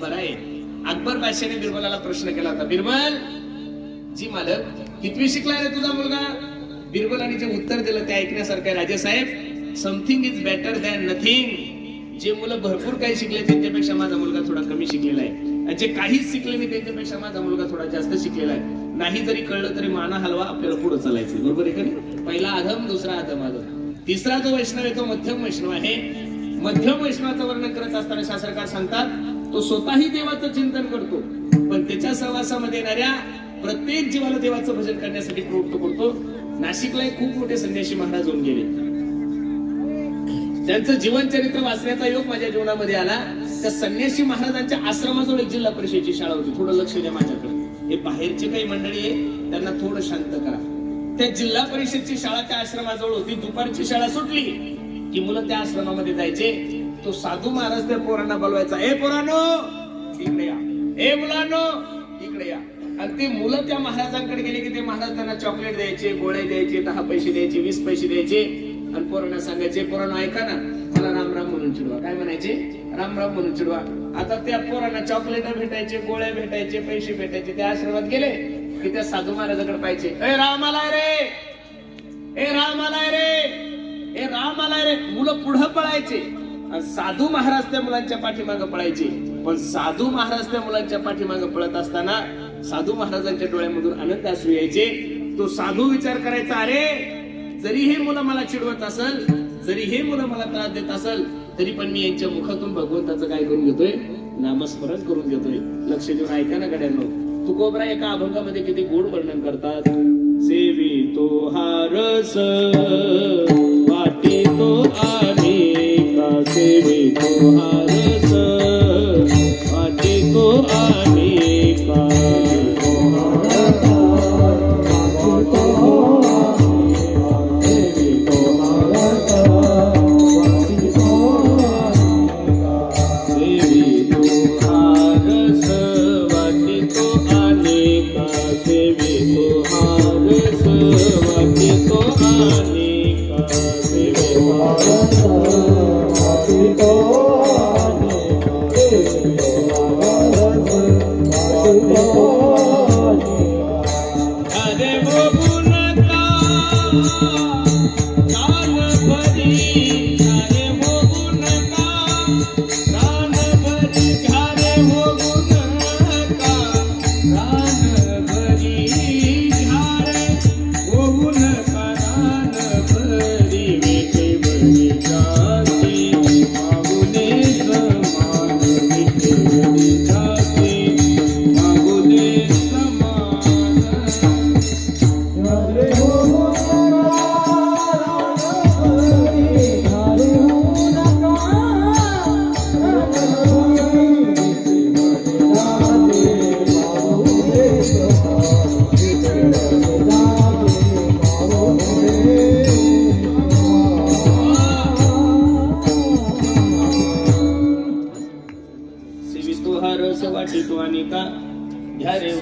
बरं आहे. अकबर बादशाने बिरबलाला प्रश्न केला होता बिरबल जी मालक कितवी शिकलाय रे तुझा मुलगा? बिरबलाने जे उत्तर दिलं ते ऐकण्यासारखं राजे राजेसाहेब something is better than nothing जे मुलं भरपूर काही शिकले त्यांच्यापेक्षा माझा मुलगा थोडा कमी शिकलेला आहे. आणि जे काहीच शिकले नाही त्यांच्यापेक्षा माझा मुलगा थोडा जास्त शिकलेला आहे. नाही जरी कळलं तरी माना हलवा आपल्याला पुढे चालायचं बरोबर आहे का नाही? पहिला अधम दुसरा अधम अधम. तिसरा जो वैष्णव आहे तो मध्यम वैष्णव आहे. मध्यम वैष्णवाचं वर्णन करत असताना शास्त्रकार सांगतात तो स्वतःही देवाचं चिंतन करतो. पण त्याच्या सहवासामध्ये येणाऱ्या प्रत्येक जीवाला देवाचं भजन करण्यासाठी प्रवृत्त करतो. नाशिकला खूप मोठे संन्यासी महाराज होऊन गेले. त्यांचं जीवनचरित्र वाचण्याचा योग माझ्या जीवनामध्ये आला. त्या संन्यासी महाराजांच्या आश्रमाजवळ एक जिल्हा परिषदेची शाळा होती. थोडं लक्ष द्या माझ्याकडे. हे बाहेरचे काही मंडळी आहे त्यांना थोडं शांत करा. त्या जिल्हा परिषदची शाळा त्या आश्रमाजवळ होती. दुपारची शाळा सुटली की मुलं त्या आश्रमामध्ये जायचे. तो साधू महाराज त्या पोरांना बोलवायचा ए पोरानो इकडे या. ए मुलानो इकडे या. आणि ते मुलं त्या महाराजांकडे गेले की ते महाराज त्यांना चॉकलेट द्यायचे गोळे द्यायचे दहा पैसे द्यायचे वीस पैसे द्यायचे. आणि पोरांना सांगायचे पोरांना ऐका ना मला राम राम म्हणून चिडवा. काय म्हणायचे? राम राम म्हणून चिडवा. आता त्या पोरांना चॉकलेट भेटायचे गोळे भेटायचे पैसे भेटायचे. त्या आश्रमात गेले की त्या साधू महाराजाकडे पाहिजे ए राम आलाय रे! ए राम आलाय रे! ए राम आलाय रे! मुलं पुढं पळायचे. आणि साधू महाराज त्या मुलांच्या पाठीमागे पळायचे. पण साधू महाराज त्या मुलांच्या पाठीमागे पळत असताना साधू महाराजांच्या डोळ्यामधून आनंद असू यायचे. तो साधू विचार करायचा अरे जरी हे मुलं मला चिडवत असल जरी हे मुलं मला त्रास देत असल तरी पण मी यांच्या मुखातून भगवंताचं काय करून घेतोय? नामस्मरण करून घेतोय. लक्ष देऊन ऐका ना गड्यांनो. तुकोबरा एका अभंगामध्ये किती गोड वर्णन करतात? सेवी तो हारस सेवितो हा आणि का? घ्या रे.